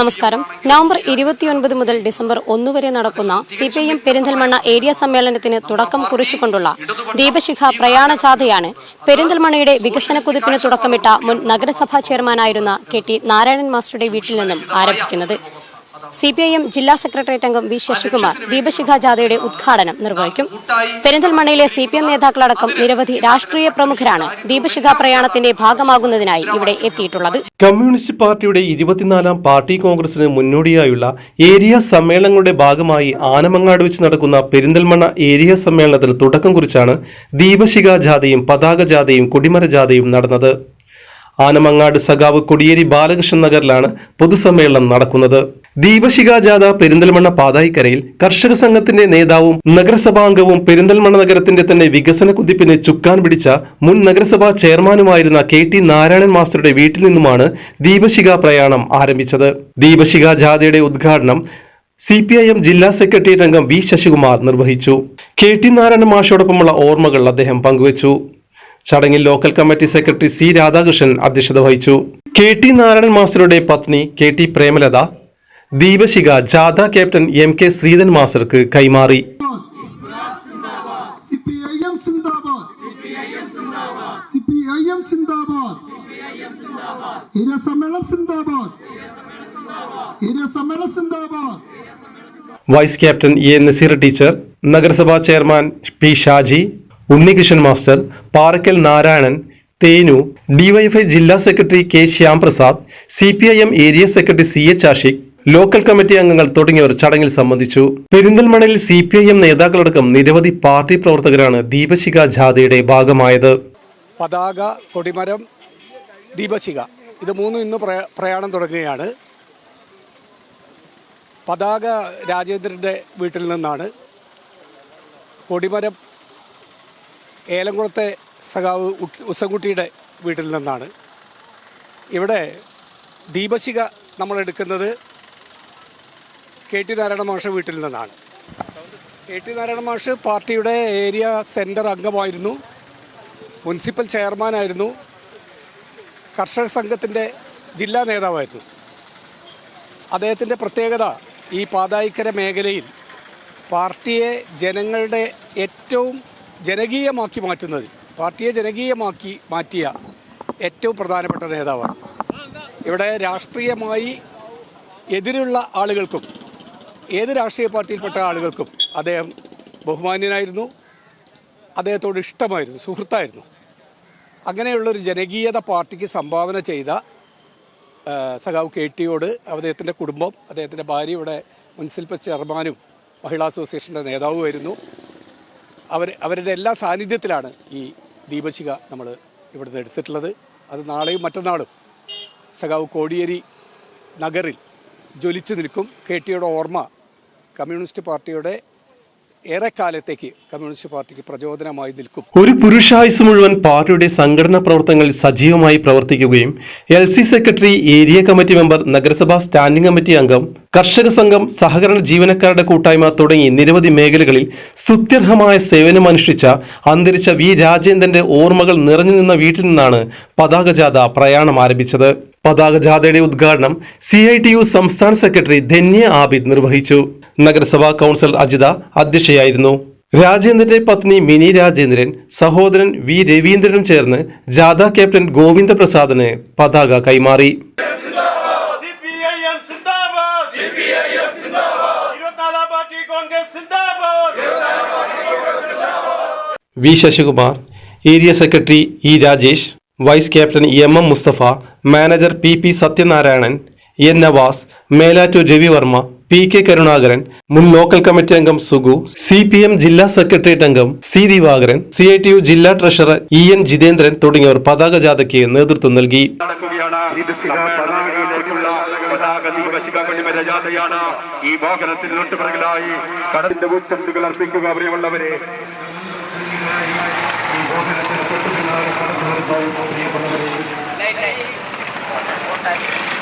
നമസ്കാരം. നവംബർ ഇരുപത്തിയൊൻപത് മുതൽ ഡിസംബർ ഒന്ന് വരെ നടക്കുന്ന C P M Perinthalmanna area സമ്മേളനത്തിന് തുടക്കം കുറിച്ചുകൊണ്ടുള്ള ദീപശിഖ പ്രയാണ ജാഥയാണ് പെരിന്തൽമണ്ണയുടെ വികസന കുതിപ്പിന് തുടക്കമിട്ട മുൻ നഗരസഭാ ചെയർമാനായിരുന്ന കെ ടി നാരായണൻ മാസ്റ്ററുടെ വീട്ടിൽ നിന്നും ആരംഭിക്കുന്നത്. സി പി ഐ എം ജില്ലാ സെക്രട്ടേറിയറ്റ് അംഗം വി ശശികുമാർ ദീപശിഖ ജാഥയുടെ ഉദ്ഘാടനം നിർവഹിക്കും. പെരിന്തൽമണ്ണയിലെ സി പി എം നേതാക്കളടക്കം നിരവധി രാഷ്ട്രീയ പ്രമുഖരാണ് ദീപശിഖ പ്രയാണത്തിന്റെ ഭാഗമാകുന്നതിനായി ഇവിടെ എത്തിയിട്ടുള്ളത്. കമ്മ്യൂണിസ്റ്റ് പാർട്ടിയുടെ ഇരുപത്തിനാലാം പാർട്ടി കോൺഗ്രസിന് മുന്നോടിയായുള്ള ഏരിയ സമ്മേളനങ്ങളുടെ ഭാഗമായി ആനമങ്ങാട് വെച്ച് നടക്കുന്ന പെരിന്തൽമണ്ണ ഏരിയ സമ്മേളനത്തിന് തുടക്കം കുറിച്ചാണ് ദീപശിഖ ജാഥയും പതാക ജാഥയും കൊടിമര ജാഥയും നടന്നത്. ആനമങ്ങാട് സഖാവ് കൊടിയേരി ബാലകൃഷ്ണൻ നഗറിലാണ് പൊതുസമ്മേളനം നടക്കുന്നത്. ദീപശിഖ ജാഥ പെരിന്തൽമണ്ണ പാതായിക്കരയിൽ കർഷക സംഘത്തിന്റെ നേതാവും നഗരസഭാംഗവും പെരിന്തൽമണ്ണ നഗരത്തിന്റെ തന്നെ വികസന കുതിപ്പിനെ ചുക്കാൻ പിടിച്ച മുൻ നഗരസഭാ ചെയർമാനുമായിരുന്ന കെ ടി നാരായണൻ മാസ്റ്ററുടെ വീട്ടിൽ നിന്നുമാണ് ദീപശിഖ പ്രയാണം ആരംഭിച്ചത്. ദീപശിഖ ജാഥയുടെ ഉദ്ഘാടനം സി പി ഐ എം ജില്ലാ സെക്രട്ടേറിയറ്റ് അംഗം വി ശശികുമാർ നിർവഹിച്ചു. കെ ടി നാരായണൻ മാഷോടൊപ്പമുള്ള ഓർമ്മകൾ അദ്ദേഹം പങ്കുവച്ചു. ചടങ്ങിൽ local committee secretary C Radhakrishnan അധ്യക്ഷത വഹിച്ചു. കെ ടി നാരായണൻ മാസ്റ്ററുടെ പത്നി കെ ടി പ്രേമലത ദീപശിഖ ജാഥ ക്യാപ്റ്റൻ എം കെ ശ്രീധൻ മാസ്റ്റർക്ക് കൈമാറി. Vice captain A Naseer teacher നഗരസഭാ chairman P Shaji Unnikrishnan master Parakkal Narayanan തേനു DYFI ജില്ലാ secretary K Shyamprasad C P I M area secretary C H Ashiq local committee അംഗങ്ങൾ തുടങ്ങിയവർ ചടങ്ങിൽ സംബന്ധിച്ചു. പെരിന്തൽമണയിൽ സി പി ഐ എം നേതാക്കളടക്കം നിരവധി party പ്രവർത്തകരാണ് ദീപശിഖ ജാഥയുടെ ഭാഗമായത്. പതാക കൊടിമരം ദീപശിഖ. ഇത് മൂന്നും ഇന്ന് പ്രയാണം തുടങ്ങുകയാണ്. പതാക രാജേന്ദ്രന്റെ വീട്ടിൽ നിന്നാണ്. കൊടിമരം ഏലംകുളത്തെ സഖാവ് ഉ- ഉസ്സൻകുട്ടിയുടെ വീട്ടിൽ നിന്നാണ്. ഇവിടെ ദീപശിഖ നമ്മൾ എടുക്കുന്നത് കെ ടി നാരായണ മാഷ വീട്ടിൽ നിന്നാണ്. കെ ടി നാരായണ മാഷ് പാർട്ടിയുടെ ഏരിയ സെന്റർ അംഗമായിരുന്നു. മുനിസിപ്പൽ ചെയർമാനായിരുന്നു കർഷക സംഘത്തിന്റെ ജില്ലാ നേതാവായിരുന്നു. അദ്ദേഹത്തിന്റെ പ്രത്യേകത ഈ പാതായിക്കര മേഖലയിൽ പാർട്ടിയെ ജനങ്ങളുടെ ഏറ്റവും ജനകീയമാക്കി മാറ്റുന്നതിൽ പാർട്ടിയെ ജനകീയമാക്കി മാറ്റിയ ഏറ്റവും പ്രധാനപ്പെട്ട നേതാവാണ്. ഇവിടെ രാഷ്ട്രീയമായി എതിരുള്ള ആളുകൾക്കും ഏത് രാഷ്ട്രീയ പാർട്ടിയിൽപ്പെട്ട ആളുകൾക്കും അദ്ദേഹം ബഹുമാന്യനായിരുന്നു. അദ്ദേഹത്തോട് ഇഷ്ടമായിരുന്നു സുഹൃത്തായിരുന്നു. അങ്ങനെയുള്ളൊരു ജനകീയത പാർട്ടിക്ക് സംഭാവന ചെയ്ത സഖാവ് കെ ടിയോട് അദ്ദേഹത്തിന്റെ കുടുംബം അദ്ദേഹത്തിന്റെ ഭാര്യ മുനിസിപ്പൽ ചെയർമാനും മഹിളാ അസോസിയേഷന്റെ നേതാവുമായിരുന്നു. അവർ അവരുടെ എല്ലാ സാന്നിധ്യത്തിലാണ് ഈ ദീപശിക നമ്മൾ ഇവിടുന്ന് എടുത്തിട്ടുള്ളത്. അത് നാളെയും മറ്റന്നാളും സഖാവ് കോടിയേരി നഗറിൽ ജ്വലിച്ചു നിൽക്കും. കെ ടിയുടെ ഓർമ്മ കമ്മ്യൂണിസ്റ്റ് പാർട്ടിയുടെ ഏറെക്കാലത്തേക്ക് കമ്മ്യൂണിസ്റ്റ് പാർട്ടിക്ക് പ്രചോദനമായി നിൽക്കും. ഒരു പുരുഷായുസ് മുഴുവൻ പാർട്ടിയുടെ സംഘടനാ പ്രവർത്തനങ്ങളിൽ സജീവമായി പ്രവർത്തിക്കുകയും L C secretary area committee member നഗരസഭാ സ്റ്റാൻഡിംഗ് കമ്മിറ്റി അംഗം കർഷക സംഘം സഹകരണ ജീവനക്കാരുടെ കൂട്ടായ്മ തുടങ്ങി നിരവധി മേഖലകളിൽ സ്തുത്യർഹമായ സേവനമനുഷ്ഠിച്ച അന്തരിച്ച വി രാജേന്ദ്രന്റെ ഓർമ്മകൾ നിറഞ്ഞു നിന്ന വീട്ടിൽ നിന്നാണ് പതാക ജാഥ പ്രയാണം ആരംഭിച്ചത്. പതാക ജാഥയുടെ ഉദ്ഘാടനം സി സംസ്ഥാന സെക്രട്ടറി ധന്യ ആബിദ് നിർവഹിച്ചു. നഗരസഭാ കൗൺസിലർ അജിത അധ്യക്ഷയായിരുന്നു. രാജേന്ദ്രന്റെ പത്നി മിനി രാജേന്ദ്രൻ സഹോദരൻ വി രവീന്ദ്രനും ചേർന്ന് ജാഥ ക്യാപ്റ്റൻ ഗോവിന്ദ പ്രസാദിന് പതാക കൈമാറി. സിപിഐഎം സിന്ദാബാദ്. സിപിഐഎം സിന്ദാബാദ്. ഇരുപത്തിനാലാം പാർട്ടി കോൺഗ്രസ് സിന്ദാബാദ്. V Sasikumar area secretary E Rajesh vice captain M M Mustafa manager P P Satyanarayanan N Navas Melattur Ravivarma P K Karunakaran മുൻ ലോക്കൽ കമ്മിറ്റി അംഗം സുഗു സി പി എം ജില്ലാ secretariat അംഗം C Divakaran C I T U ജില്ലാ treasurer E N Jithendran തുടങ്ങിയവർ പതാക ജാഥയ്ക്ക് നേതൃത്വം നൽകി. ഈ വാഹനത്തിന് തൊട്ടുപിറകിലായി കടലിന്റെ ഉച്ചന്തുകൾ അർപ്പിക്കുക പ്രിയമുള്ളവരെ. ിട്ട്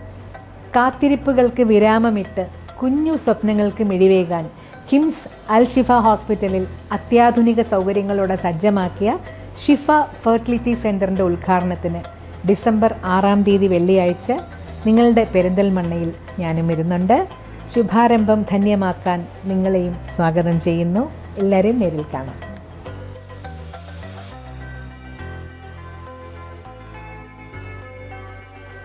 കാത്തിരിപ്പുകൾക്ക് വിരാമമിട്ട് കുഞ്ഞു സ്വപ്നങ്ങൾക്ക് മിഴിവേകാൻ കിംസ് അൽ ഷിഫ ഹോസ്പിറ്റലിൽ അത്യാധുനിക സൗകര്യങ്ങളോടെ സജ്ജമാക്കിയ ഷിഫ ഫെർട്ടിലിറ്റി സെന്ററിന്റെ ഉദ്ഘാടനത്തിന് ഡിസംബർ ആറാം തീയതി വെള്ളിയാഴ്ച നിങ്ങളുടെ പെരിന്തൽമണ്ണയിൽ ഞാനും വരുന്നുണ്ട്. ശുഭാരംഭം ധന്യമാക്കാൻ നിങ്ങളെയും സ്വാഗതം ചെയ്യുന്നു. എല്ലാവരെയും നേരിൽ കാണാം.